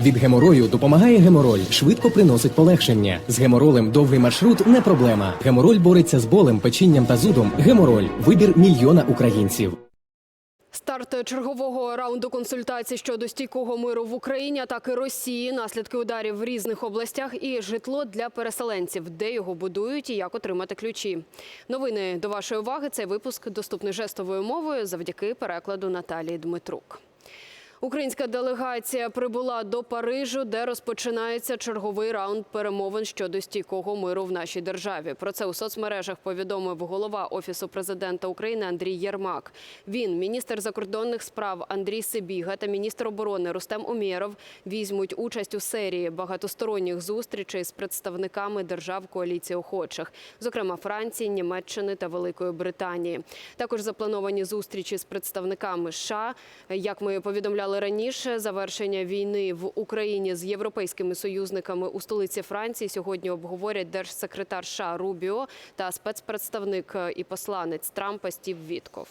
Від геморою допомагає гемороль, швидко приносить полегшення. З геморолем довгий маршрут не проблема. Гемороль бореться з болем, печінням та зудом. Гемороль вибір мільйона українців. Старт чергового раунду консультацій щодо стійкого миру в Україні, атаки Росії, наслідки ударів в різних областях і житло для переселенців, де його будують і як отримати ключі. Новини до вашої уваги. Цей випуск доступний жестовою мовою завдяки перекладу Наталії Дмитрук. Українська делегація прибула до Парижу, де розпочинається черговий раунд перемовин щодо стійкого миру в нашій державі. Про це у соцмережах повідомив голова офісу президента України Андрій Єрмак. Він, міністр закордонних справ Андрій Сибіга та міністр оборони Рустем Умєров візьмуть участь у серії багатосторонніх зустрічей з представниками держав коаліції охочих, зокрема Франції, Німеччини та Великої Британії. Також заплановані зустрічі з представниками США. Як ми повідомляли раніше, завершення війни в Україні з європейськими союзниками у столиці Франції сьогодні обговорять держсекретар США Рубіо та спецпредставник і посланець Трампа Стів Вітков.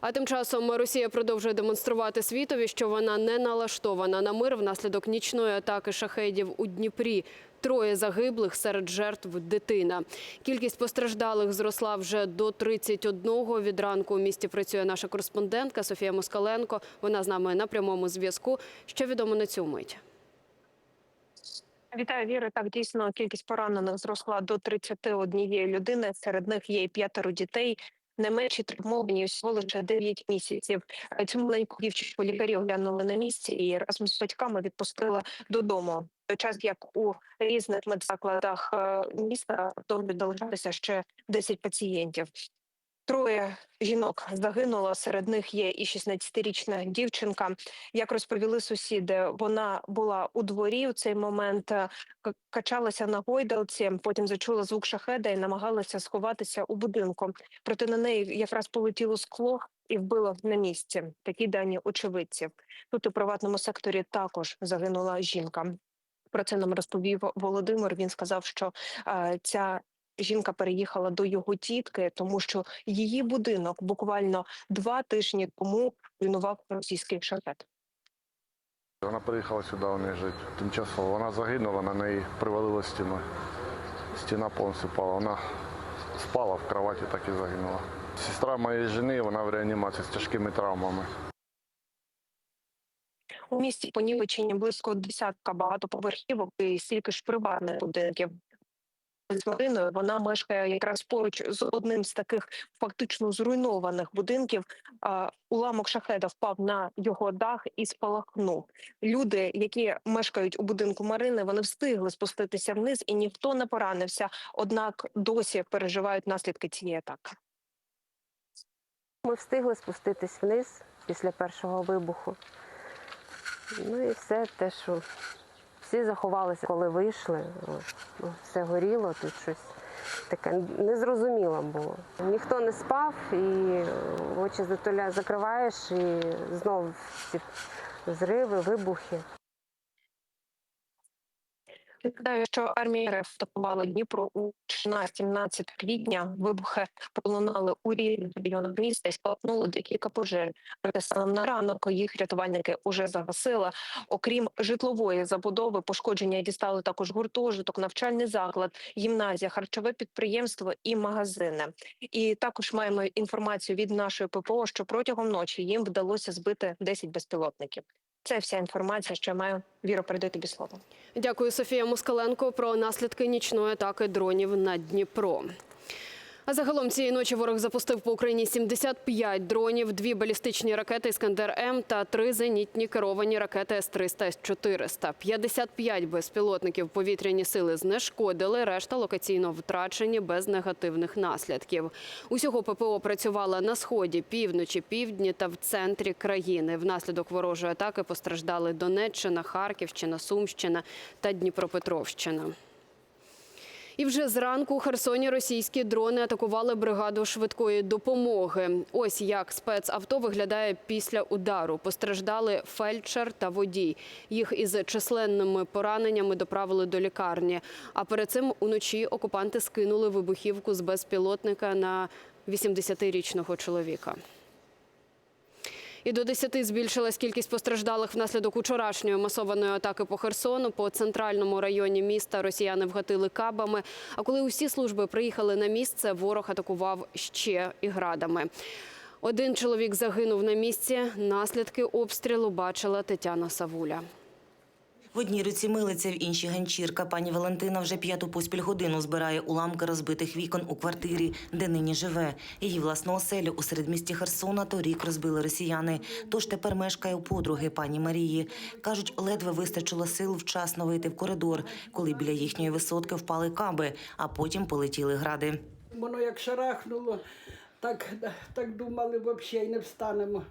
А тим часом Росія продовжує демонструвати світові, що вона не налаштована на мир внаслідок нічної атаки шахедів у Дніпрі. Троє загиблих серед жертв дитина. Кількість постраждалих зросла вже до 31. Від ранку у місті працює наша кореспондентка Софія Москаленко. Вона з нами на прямому зв'язку. Що відомо на цю мить? Вітаю, Віри. Так, дійсно, кількість поранених зросла до 31 людини. Серед них є п'ятеро дітей. Не менші травмовані всього лише 9 місяців. Цю маленьку дівчинку лікарі оглянули на місці і разом з батьками відпустили додому. Час як у різних медзакладах е, міста залишатися ще 10 пацієнтів. Троє жінок загинуло. Серед них є і 16-річна дівчинка. Як розповіли сусіди, вона була у дворі у цей момент, е, качалася на гойдалці. Потім зачула звук шахеда і намагалася сховатися у будинку. Проте на неї якраз полетіло скло і вбило на місці. Такі дані очевидців. Тут у приватному секторі також загинула жінка. Про це нам розповів Володимир. Він сказав, що е, ця жінка переїхала до його тітки, тому що її будинок буквально два тижні тому руйнував російський шахет. Вона приїхала сюди у неї жити тимчасово. Вона загинула, на неї привалила стіна. Стіна повністю впала. Вона спала в кроваті, так і загинула. Сестра моєї жени, вона в реанімації з тяжкими травмами. У місті понівечені близько десятка багатоповерхівок і стільки ж приватних будинків. З Мариною вона мешкає якраз поруч з одним з таких фактично зруйнованих будинків. Уламок шахеда впав на його дах і спалахнув. Люди, які мешкають у будинку Марини, вони встигли спуститися вниз, і ніхто не поранився. Однак досі переживають наслідки цієї атаки. Ми встигли спуститись вниз після першого вибуху. Ну і все те, що всі заховалися, коли вийшли. Ну, все горіло, тут щось таке незрозуміло було. Ніхто не спав, і очі затуля закриваєш, і знов ці зриви, вибухи. Нагадаю, що армія РФ атакувала Дніпро у 16-17 квітня. Вибухи пролунали у різних районах міста і спалахнули декілька пожеж. Проте станом на ранок їх рятувальники уже загасили. Окрім житлової забудови, пошкодження дістали також гуртожиток, навчальний заклад, гімназія, харчове підприємство і магазини. І також маємо інформацію від нашої ППО, що протягом ночі їм вдалося збити 10 безпілотників. Це вся інформація, що я маю віро передаю тобі слово. Дякую, Софія Москаленко, про наслідки нічної атаки дронів на Дніпро. А загалом цієї ночі ворог запустив по Україні 75 дронів, дві балістичні ракети «Іскандер М» та три зенітні керовані ракети С-300, С-400. 55 безпілотників повітряні сили знешкодили, решта локаційно втрачені без негативних наслідків. Усього ППО працювала на сході, півночі, півдні та в центрі країни. Внаслідок ворожої атаки постраждали Донеччина, Харківщина, Сумщина та Дніпропетровщина. І вже зранку у Херсоні російські дрони атакували бригаду швидкої допомоги. Ось як спецавто виглядає після удару. Постраждали фельдшер та водій. Їх із численними пораненнями доправили до лікарні. А перед цим уночі окупанти скинули вибухівку з безпілотника на 80-річного чоловіка. І до 10 збільшилась кількість постраждалих внаслідок учорашньої масованої атаки по Херсону. По центральному районі міста росіяни вгатили кабами. А коли усі служби приїхали на місце, ворог атакував ще і градами. Один чоловік загинув на місці. Наслідки обстрілу бачила Тетяна Савуля. Одній руці милиця, в іншій ганчірка. Пані Валентина вже п'яту поспіль годину збирає уламки розбитих вікон у квартирі, де нині живе. Її власну оселю у середмісті Херсона торік розбили росіяни. Тож тепер мешкає у подруги пані Марії. Кажуть, ледве вистачило сил вчасно вийти в коридор, коли біля їхньої висотки впали каби, а потім полетіли гради. Воно як шарахнуло, так, так думали, взагалі не встанемо.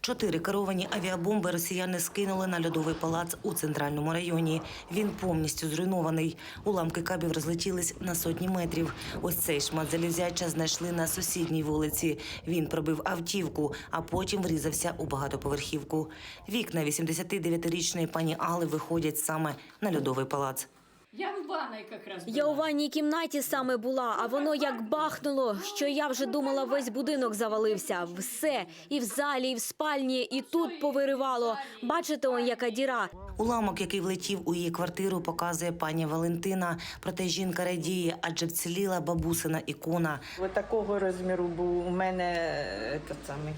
Чотири керовані авіабомби росіяни скинули на льодовий палац у центральному районі. Він повністю зруйнований. Уламки кабів розлетілись на сотні метрів. Ось цей шмат залізяча знайшли на сусідній вулиці. Він пробив автівку, а потім врізався у багатоповерхівку. Вікна 89-річної пані Али виходять саме на льодовий палац. Я в ванной как раз Я у ванній кімнаті саме була, а воно як бахнуло, що я вже думала, весь будинок завалився. Все і в залі, і в спальні, і тут повиривало. Бачите, он яка діра. Уламок, який влетів у її квартиру, показує пані Валентина. Проте жінка радіє, адже вціліла бабусина ікона. Ось такого розміру був у мене е, тот самий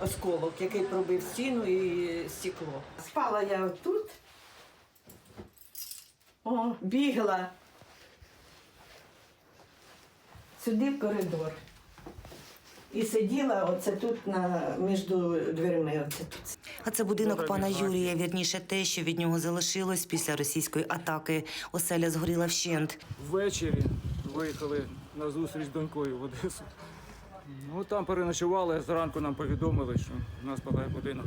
осколок, який пробив стіну і стекло. Спала я тут. О, бігла. Сюди в коридор. І сиділа оце тут на, між дверима. Оце тут. А це будинок пана Юрія. Вірніше те, що від нього залишилось після російської атаки. Оселя згоріла вщент. Ввечері виїхали на зустріч з донькою в Одесу. Ну там переночували, зранку нам повідомили, що в нас палає будинок.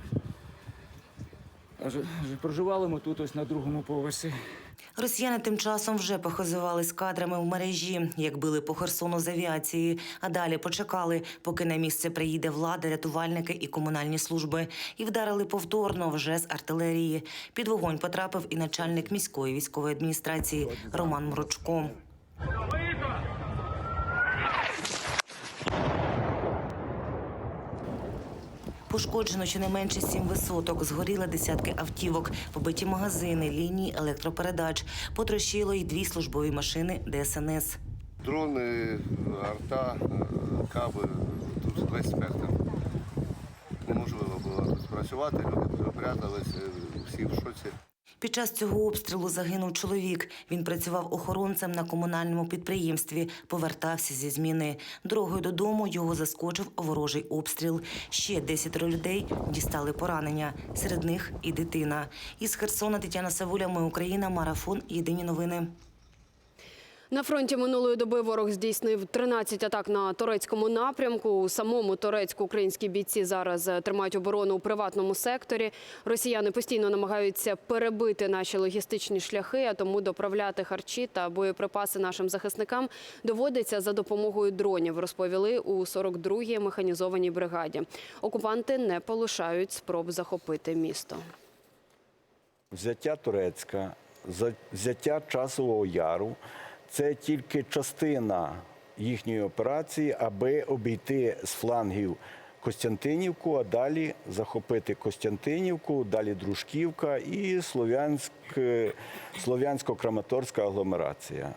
А ж- ж- проживали ми тут ось на другому поверсі. Росіяни тим часом вже похизувались кадрами в мережі, як били по Херсону з авіації. А далі почекали, поки на місце приїде влада, рятувальники і комунальні служби, і вдарили повторно вже з артилерії. Під вогонь потрапив і начальник міської військової адміністрації Роман Мрочко. Пошкоджено щонайменше сім висоток, згоріли десятки автівок, побиті магазини, лінії електропередач, потрощило й дві службові машини ДСНС. Дрони, арта, е, каби, тут весь спектр. Неможливо було працювати, люди прятались, всі в шоці. Під час цього обстрілу загинув чоловік. Він працював охоронцем на комунальному підприємстві, повертався зі зміни. Дорогою додому його заскочив ворожий обстріл. Ще десятеро людей дістали поранення. Серед них і дитина. Із Херсона Тетяна Савуля, Ми Україна, марафон. Єдині новини. На фронті минулої доби ворог здійснив 13 атак на турецькому напрямку. У самому Турецьку українські бійці зараз е, тримають оборону у приватному секторі. Росіяни постійно намагаються перебити наші логістичні шляхи, а тому доправляти харчі та боєприпаси нашим захисникам доводиться за допомогою дронів. Розповіли у 42-й механізованій бригаді. Окупанти не полишають спроб захопити місто. Взяття Турецька, взяття часового яру це тільки частина їхньої операції, аби обійти з флангів Костянтинівку, а далі захопити Костянтинівку, далі Дружківка і Слов'янськ, Слов'янсько-Краматорська агломерація.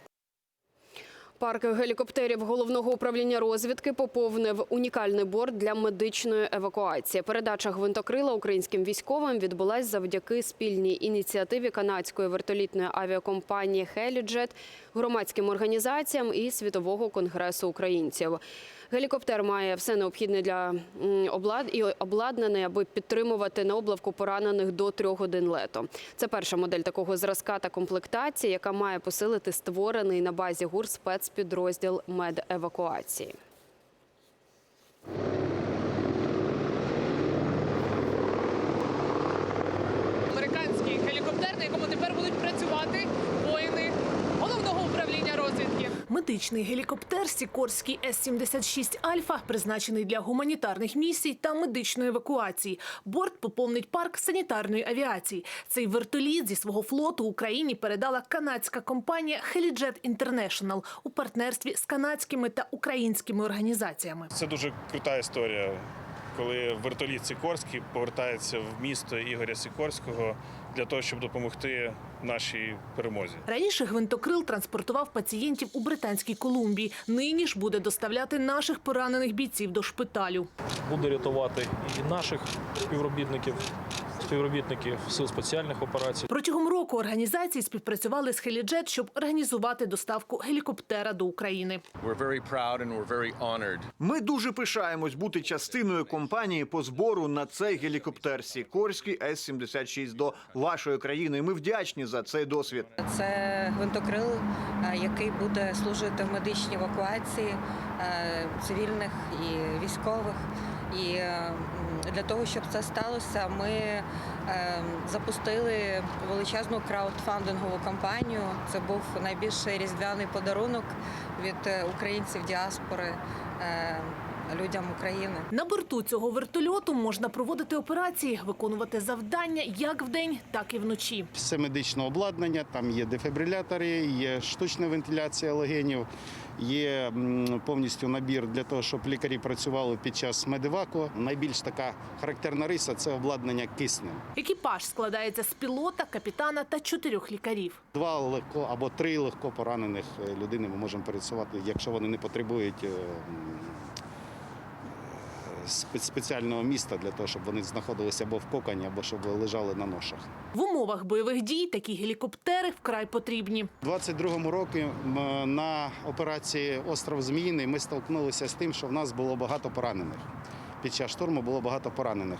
Парк гелікоптерів головного управління розвідки поповнив унікальний борт для медичної евакуації. Передача гвинтокрила українським військовим відбулась завдяки спільній ініціативі канадської вертолітної авіакомпанії «Хеліджет», громадським організаціям і світового конгресу українців. Гелікоптер має все необхідне для облад і обладнаний, аби підтримувати на облавку поранених до трьох годин лету. Це перша модель такого зразка та комплектації, яка має посилити створений на базі ГУР спецпідрозділ медевакуації. американський гелікоптер, на якому тепер будуть працювати воїни головного управління розвідки. Медичний гелікоптер Сікорський С-76 Альфа призначений для гуманітарних місій та медичної евакуації. Борт поповнить парк санітарної авіації. Цей вертоліт зі свого флоту Україні передала канадська компанія Helijet International у партнерстві з канадськими та українськими організаціями. Це дуже крута історія, коли вертоліт Сікорський повертається в місто Ігоря Сікорського для того, щоб допомогти нашій перемозі. Раніше гвинтокрил транспортував пацієнтів у Британській Колумбії. Нині ж буде доставляти наших поранених бійців до шпиталю. буде рятувати і наших співробітників, співробітників сил спеціальних операцій. Протягом року організації співпрацювали з Хеліджет, щоб організувати доставку гелікоптера до України. Ми дуже пишаємось бути частиною компанії по збору на цей гелікоптер Сікорський С-76 до вашої країни. Ми вдячні за цей досвід. Це гвинтокрил, е, який буде служити в медичній евакуації е, цивільних і військових. І е, для того, щоб це сталося, ми запустили величезну краудфандингову кампанію. Це був найбільший різдвяний подарунок від е, українців діаспори е, людям України. На борту цього вертольоту можна проводити операції, виконувати завдання як вдень, так і вночі. Все медичне обладнання, там є дефібрилятори, є штучна вентиляція легенів, є повністю набір для того, щоб лікарі працювали під час медиваку. Найбільш така характерна риса це обладнання киснем. Екіпаж складається з пілота, капітана та чотирьох лікарів. Два легко або три легко поранених е, людини ми можемо пересувати, якщо вони не потребують е, спеціального міста для того, щоб вони знаходилися або в кокані, або щоб лежали на ношах. В умовах бойових дій такі гелікоптери вкрай потрібні. У 22-му році на операції Остров Зміїний ми столкнулися з тим, що в нас було багато поранених. Під час штурму було багато поранених.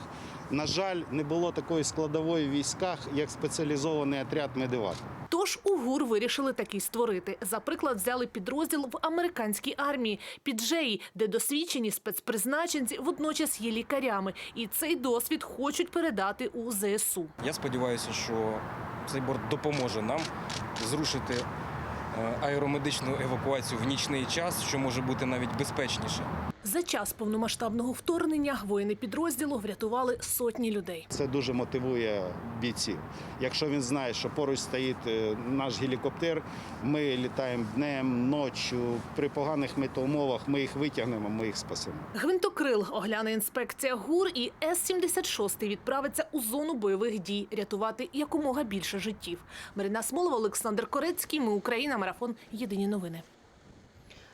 На жаль, не було такої складової в військах, як спеціалізований отряд медивак. Тож у ГУР вирішили такий створити. За приклад взяли підрозділ в американській армії піджеї, де досвідчені спецпризначенці водночас є лікарями, і цей досвід хочуть передати у ЗСУ. Я сподіваюся, що цей борт допоможе нам зрушити е, аеромедичну евакуацію в нічний час, що може бути навіть безпечніше. За час повномасштабного вторгнення воїни підрозділу врятували сотні людей. Це дуже мотивує бійців. Якщо він знає, що поруч стоїть е, наш гелікоптер, ми літаємо днем, ночі, при поганих метеумовах, ми їх витягнемо, ми їх спасемо. Гвинтокрил огляне інспекція ГУР і С-76 відправиться у зону бойових дій, рятувати якомога більше життів. Марина Смолова, Олександр Корецький. Ми Україна. Марафон. Єдині новини.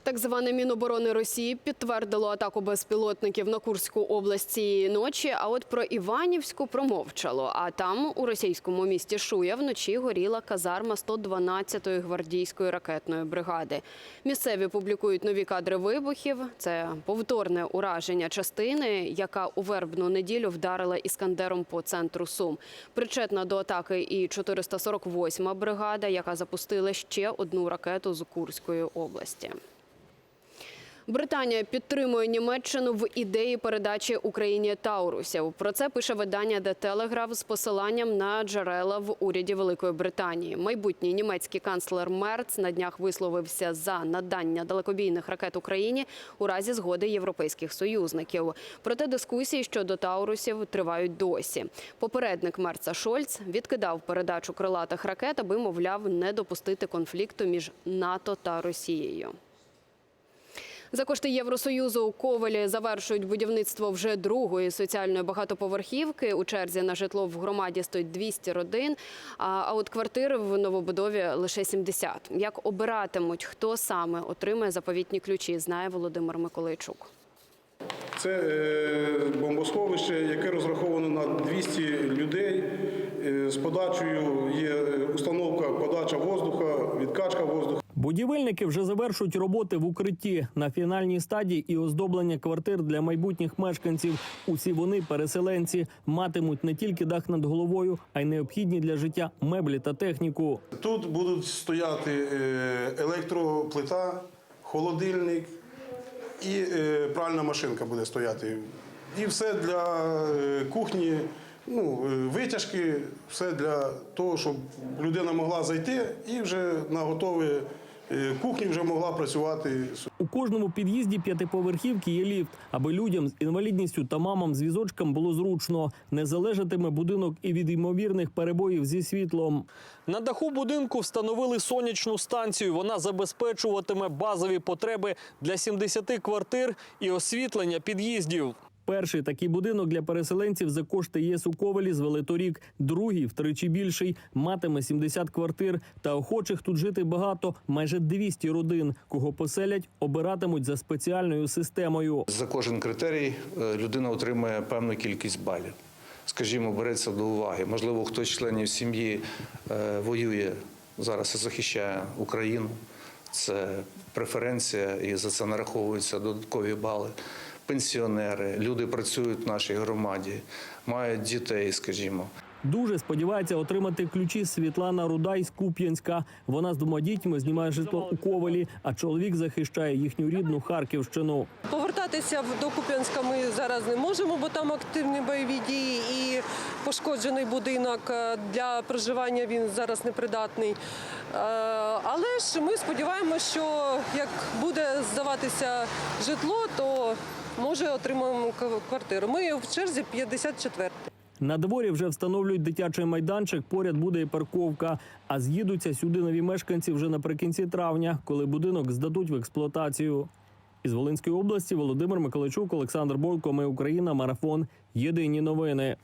Так зване Міноборони Росії підтвердило атаку безпілотників на Курську область цієї ночі. А от про Іванівську промовчало. А там, у російському місті Шуя, вночі горіла казарма 112-ї гвардійської ракетної бригади. Місцеві публікують нові кадри вибухів. Це повторне ураження частини, яка у вербну неділю вдарила іскандером по центру Сум. Причетна до атаки і 448-ма бригада, яка запустила ще одну ракету з Курської області. Британія підтримує Німеччину в ідеї передачі Україні Таурусів. Про це пише видання The Telegraph з посиланням на джерела в уряді Великої Британії. Майбутній німецький канцлер Мерц на днях висловився за надання далекобійних ракет Україні у разі згоди європейських союзників. Проте дискусії щодо Таурусів тривають досі. Попередник Мерца Шольц відкидав передачу крилатих ракет, аби мовляв не допустити конфлікту між НАТО та Росією. За кошти Євросоюзу у Ковелі завершують будівництво вже другої соціальної багатоповерхівки. У черзі на житло в громаді стоїть 200 родин, а от квартири в новобудові лише 70. Як обиратимуть, хто саме отримає заповітні ключі, знає Володимир Миколайчук. Це е, бомбосховище, яке розраховано на 200 людей. Е, З подачею є установка подача воздуха, відкачка воздуха. Будівельники вже завершують роботи в укритті на фінальній стадії і оздоблення квартир для майбутніх мешканців. Усі вони, переселенці, матимуть не тільки дах над головою, а й необхідні для життя меблі та техніку. Тут будуть стояти е, електроплита, холодильник і е, пральна машинка буде стояти. І все для е, кухні, ну, витяжки, все для того, щоб людина могла зайти і вже на готові е, кухні вже могла працювати. У кожному під'їзді п'ятиповерхівки є ліфт, аби людям з інвалідністю та мамам з візочком було зручно. Не залежатиме будинок і від ймовірних перебоїв зі світлом. На даху будинку встановили сонячну станцію. Вона забезпечуватиме базові потреби для 70 квартир і освітлення під'їздів. Перший такий будинок для переселенців за кошти ЄС у Ковелі звели торік. Другий, втричі більший, матиме 70 квартир. Та охочих тут жити багато, майже 200 родин. Кого поселять, обиратимуть за спеціальною системою. За кожен критерій е, людина отримує певну кількість балів. Скажімо, береться до уваги. Можливо, хтось членів сім'ї е, воює зараз і захищає Україну. Це преференція, і за це нараховуються додаткові бали. Пенсіонери, люди працюють в нашій громаді, мають дітей, скажімо. Дуже сподівається отримати ключі Світлана Рудай з Куп'янська. Вона з двома дітьми знімає житло у Ковелі, а чоловік захищає їхню рідну Харківщину. Повертатися до Куп'янська ми зараз не можемо, бо там активні бойові дії і пошкоджений будинок е, для проживання він зараз непридатний. Е, Але ж ми сподіваємося, що як буде здаватися житло, то може отримаємо квартиру. Ми в черзі 54. На дворі вже встановлюють дитячий майданчик. Поряд буде і парковка. А з'їдуться сюди нові мешканці вже наприкінці травня, коли будинок здадуть в експлуатацію. Із Волинської області Володимир Миколайчук, Олександр Бойко. Ми Україна. Марафон. Єдині новини.